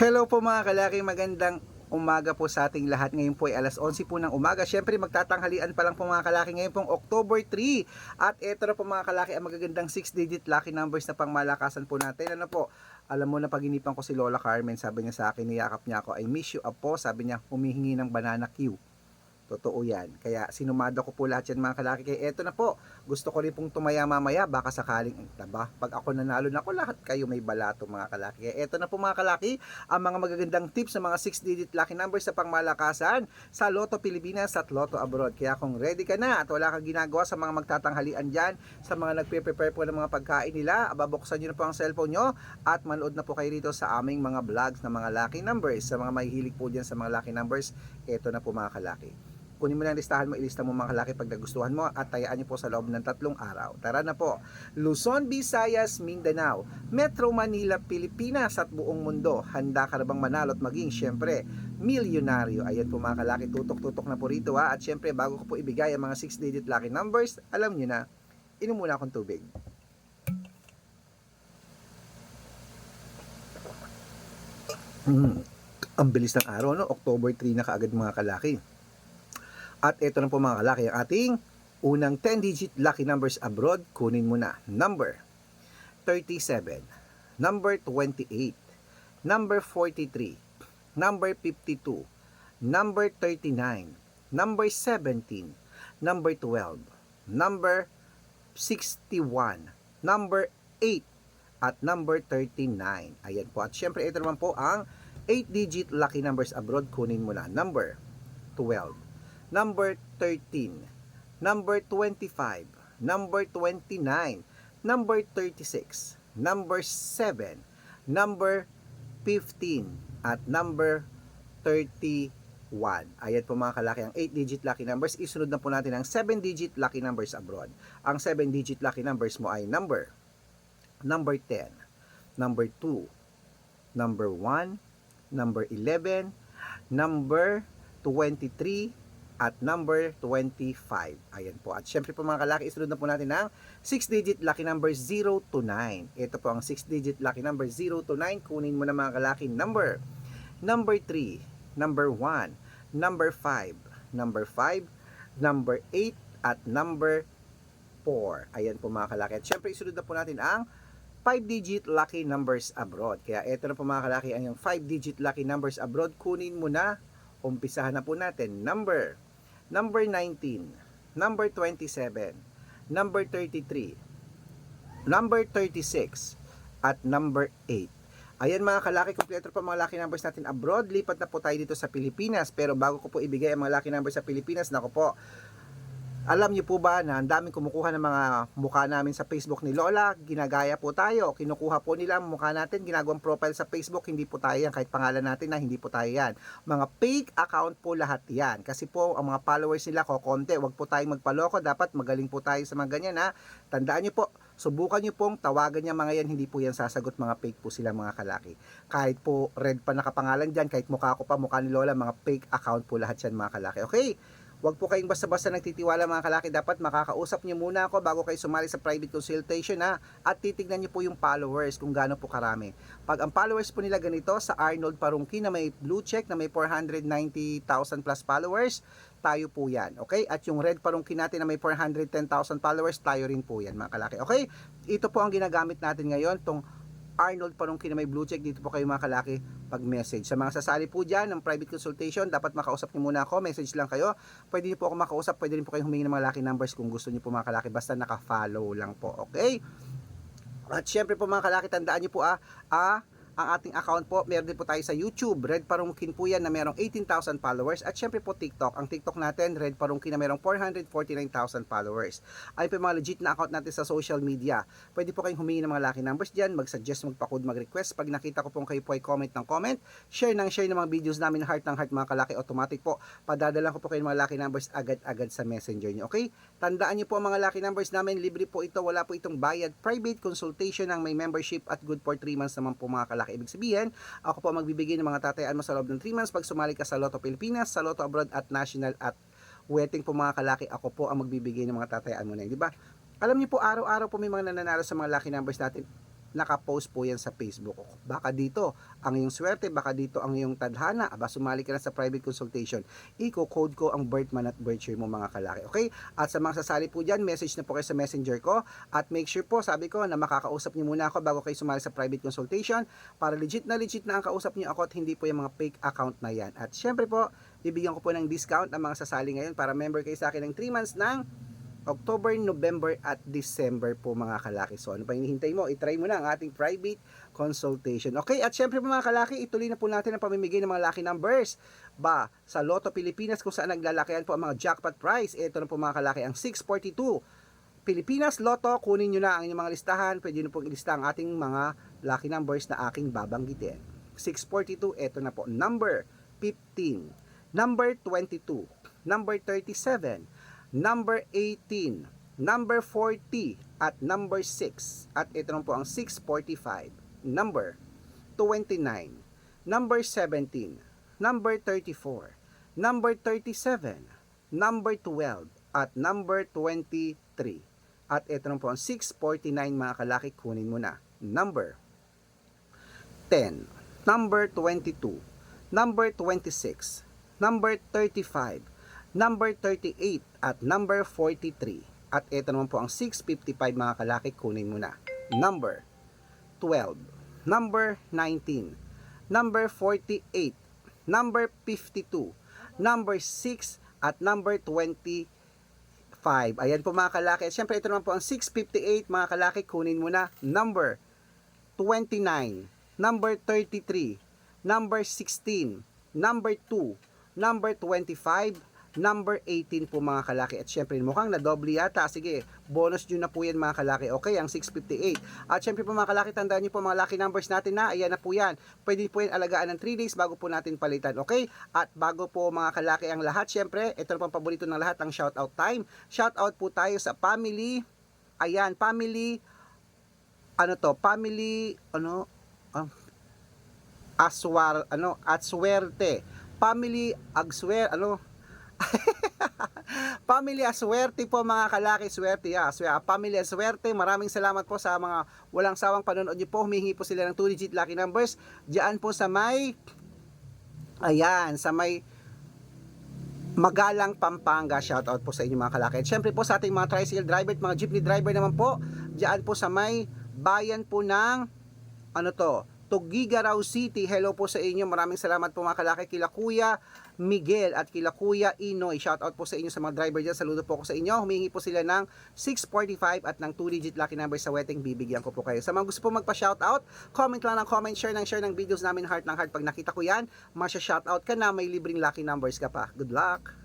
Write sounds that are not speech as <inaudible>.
Hello po mga kalaki, magandang umaga po sa ating lahat. Ngayon po ay alas 11 po ng umaga. Siyempre magtatanghalian pa lang po mga kalaki ngayon pong October 3. At ito na po mga kalaki ang magagandang 6-digit lucky numbers na pangmalakasan po natin. Ano po, alam mo na paginipan ko si Lola Carmen, sabi niya sa akin, niyakap niya ako, I miss you apo, sabi niya, humihingi ng banana Q. Totoo yan. Kaya sinumado ko po lahat yan mga kalaki. Kaya eto na po, gusto ko rin pong tumaya mamaya, baka sakaling, taba, pag ako nanalo na ako, lahat kayo may balato mga kalaki. Kaya eto na po mga kalaki, ang mga magagandang tips sa mga 6-digit lucky numbers sa pangmalakasan sa Lotto Pilipinas at Lotto Abroad. Kaya kung ready ka na at wala kang ginagawa sa mga magtatanghalian dyan, sa mga nagpe-prepare po ng mga pagkain nila, babuksan nyo na po ang cellphone nyo at manood na po kayo rito sa aming mga vlogs na mga lucky numbers. Sa mga mahihilig po dyan sa mga lucky numbers, eto na po mga kalaki kunin mo lang listahan mo, ilista mo mga kalaki pag nagustuhan mo at tayaan niyo po sa loob ng tatlong araw. Tara na po. Luzon, Visayas, Mindanao, Metro Manila, Pilipinas at buong mundo. Handa ka na bang manalo at maging syempre milyonaryo? Ayan po mga kalaki, tutok-tutok na po rito ha. At syempre bago ko po ibigay ang mga 6-digit lucky numbers, alam niyo na, inom muna akong tubig. Hmm. Ang bilis ng araw, no? October 3 na kaagad mga kalaki. At ito na po mga kalaki, ang ating unang 10-digit lucky numbers abroad. Kunin mo na. Number 37, number 28, number 43, number 52, number 39, number 17, number 12, number 61, number 8, at number 39. Ayan po. At syempre, ito naman po ang 8-digit lucky numbers abroad. Kunin mo na. Number 12, number 13, number 25, number 29, number 36, number 7, number 15, at number 31. Ayan po mga kalaki, ang 8-digit lucky numbers. Isunod na po natin ang 7-digit lucky numbers abroad. Ang 7-digit lucky numbers mo ay number, number 10, number 2, number 1, number 11, number 23, at number 25. Ayan po. At syempre po mga kalaki, isunod na po natin ang 6-digit lucky number 0 to 9. Ito po ang 6-digit lucky number 0 to 9. Kunin mo na mga kalaki number. Number 3, number 1, number 5, number 5, number 8, at number 4. Ayan po mga kalaki. At syempre isunod na po natin ang 5-digit lucky numbers abroad. Kaya ito na po mga kalaki ang yung 5-digit lucky numbers abroad. Kunin mo na. Umpisahan na po natin. Number number 19, number 27, number 33, number 36, at number 8. Ayan mga kalaki, kompleto pa mga lucky numbers natin abroad. Lipat na po tayo dito sa Pilipinas. Pero bago ko po ibigay ang mga lucky numbers sa Pilipinas, nako po, alam niyo po ba na ang daming kumukuha ng mga mukha namin sa Facebook ni Lola, ginagaya po tayo, kinukuha po nila ang mukha natin, ginagawang profile sa Facebook, hindi po tayo yan, kahit pangalan natin na hindi po tayo yan. Mga fake account po lahat yan, kasi po ang mga followers nila ko konti, wag po tayong magpaloko, dapat magaling po tayo sa mga ganyan ha. Tandaan niyo po, subukan niyo pong tawagan niya mga yan, hindi po yan sasagot, mga fake po sila mga kalaki. Kahit po red pa nakapangalan dyan, kahit mukha ko pa, mukha ni Lola, mga fake account po lahat yan mga kalaki. Okay? Huwag po kayong basta-basta nagtitiwala mga kalaki. Dapat makakausap niyo muna ako bago kayo sumali sa private consultation ha. At titignan niyo po yung followers kung gaano po karami. Pag ang followers po nila ganito sa Arnold Parungki na may blue check na may 490,000 plus followers, tayo po yan. Okay? At yung red Parungki natin na may 410,000 followers, tayo rin po yan mga kalaki. Okay? Ito po ang ginagamit natin ngayon, tong Arnold Parungki na may blue check, dito po kayo mga kalaki pag-message. Sa mga sasali po dyan ng private consultation, dapat makausap niyo muna ako, message lang kayo. Pwede niyo po ako makausap, pwede rin po kayo humingi ng mga lucky numbers kung gusto niyo po mga kalaki, basta naka-follow lang po, okay? At syempre po mga kalaki, tandaan niyo po ah, ah, ang ating account po, meron din po tayo sa YouTube, Red Parungkin po yan na merong 18,000 followers at syempre po TikTok. Ang TikTok natin, Red Parungkin na merong 449,000 followers. Ay po mga legit na account natin sa social media. Pwede po kayong humingi ng mga lucky numbers dyan, mag-suggest, magpa-code, mag-request. Pag nakita ko pong kayo po ay comment ng comment, share ng share ng mga videos namin, heart ng heart mga kalaki, automatic po. Padadala ko po kayo ng mga lucky numbers agad-agad sa messenger nyo. Okay? Tandaan nyo po ang mga lucky numbers namin, libre po ito, wala po itong bayad. Private consultation ng may membership at good for 3 months naman po mga kalaki. Ibig sabihin, ako po magbibigay ng mga tatayaan mo sa loob ng 3 months pag sumali ka sa Lotto Pilipinas, sa Lotto Abroad at National at Wedding po mga kalaki. Ako po ang magbibigay ng mga tatayaan mo na yun. Di ba? Alam niyo po, araw-araw po may mga nananalo sa mga lucky numbers natin. Nakapost po yan sa Facebook. Baka dito ang iyong swerte, baka dito ang iyong tadhana, aba sumali ka na sa private consultation. Iko-code ko ang birth month at birth year mo mga kalaki. Okay? At sa mga sasali po dyan, message na po kayo sa messenger ko. At make sure po, sabi ko, na makakausap niyo muna ako bago kayo sumali sa private consultation para legit na legit na ang kausap niyo ako at hindi po yung mga fake account na yan. At syempre po, bibigyan ko po ng discount ang mga sasali ngayon para member kayo sa akin ng 3 months ng October, November at December po mga kalaki. So ano pa hinihintay mo? I-try mo na ang ating private consultation. Okay, at syempre mga kalaki, ituloy na po natin ang pamimigay ng mga lucky numbers. Ba, sa Lotto Pilipinas kung saan naglalakihan po ang mga jackpot prize. Ito na po mga kalaki, ang 642. Pilipinas Lotto, kunin nyo na ang inyong mga listahan. Pwede nyo pong ilista ang ating mga lucky numbers na aking babanggitin. 642, ito na po. Number 15. Number 22. Number 37 number 18, number 40, at number 6. At ito po ang 645, number 29, number 17, number 34, number 37, number 12, at number 23. At ito naman po ang 649 mga kalaki, kunin mo na. Number 10, number 22, number 26, number 35, number 38 at number 43. At ito naman po ang 655 mga kalaki, kunin mo na. Number 12, number 19, number 48, number 52, number 6 at number 25. Ayan po mga kalaki. At syempre ito naman po ang 658 mga kalaki, kunin mo na. Number 29, number 33, number 16, number 2, number 25, number 18 po mga kalaki. At syempre, mukhang nadoble yata. Sige, bonus nyo na po yan mga kalaki. Okay, ang 658. At syempre po mga kalaki, tandaan nyo po mga lucky numbers natin na. Ayan na po yan. Pwede po yan alagaan ng 3 days bago po natin palitan. Okay? At bago po mga kalaki ang lahat, syempre, ito na po paborito ng lahat, ang shoutout time. Shoutout po tayo sa family. Ayan, family ano to, family ano um, aswar ano at swerte family agswer ano <laughs> Family Aswerte po mga kalaki, swerte ya. Yeah. Family Aswerte, maraming salamat po sa mga walang sawang panonood niyo po. Humingi po sila ng 2 digit lucky numbers. Diyan po sa may Ayan, sa may Magalang Pampanga. Shout out po sa inyo mga kalaki. At syempre po sa ating mga tricycle driver at mga jeepney driver naman po, diyan po sa may bayan po ng ano to, Tugigaraw City. Hello po sa inyo. Maraming salamat po mga kalaki. Kila Kuya Miguel at kila Kuya Inoy. Shout out po sa inyo sa mga driver dyan. Saludo po ako sa inyo. Humingi po sila ng 645 at ng 2-digit lucky number sa wedding. Bibigyan ko po kayo. Sa mga gusto po magpa-shout out, comment lang ng comment, share ng share ng videos namin heart ng heart. Pag nakita ko yan, masya-shout out ka na, may libreng lucky numbers ka pa. Good luck!